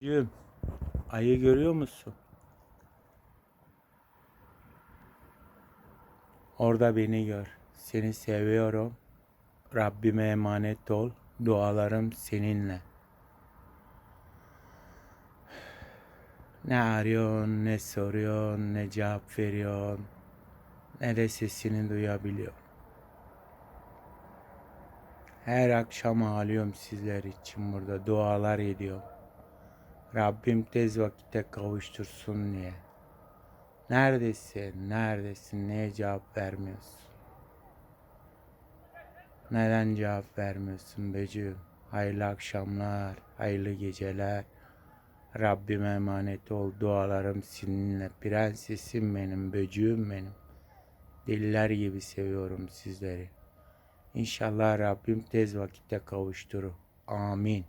Yüm, ayı görüyor musun? Orada beni gör. Seni seviyorum. Rabbime emanet ol. Dualarım seninle. Ne arıyorsun, ne soruyorsun, ne cevap veriyorsun. Ne de sesini duyabiliyorum. Her akşam ağlıyorum sizler için burada. Dualar ediyorum. Rabbim tez vakitte kavuştursun diye. Neredesin? Neredesin? Niye cevap vermiyorsun? Neden cevap vermiyorsun Becüm? Hayırlı akşamlar, hayırlı geceler. Rabbime emanet ol. Dualarım seninle. Prensesim benim, böcüğüm benim. Deliler gibi seviyorum sizleri. İnşallah Rabbim tez vakitte kavuşturur. Amin.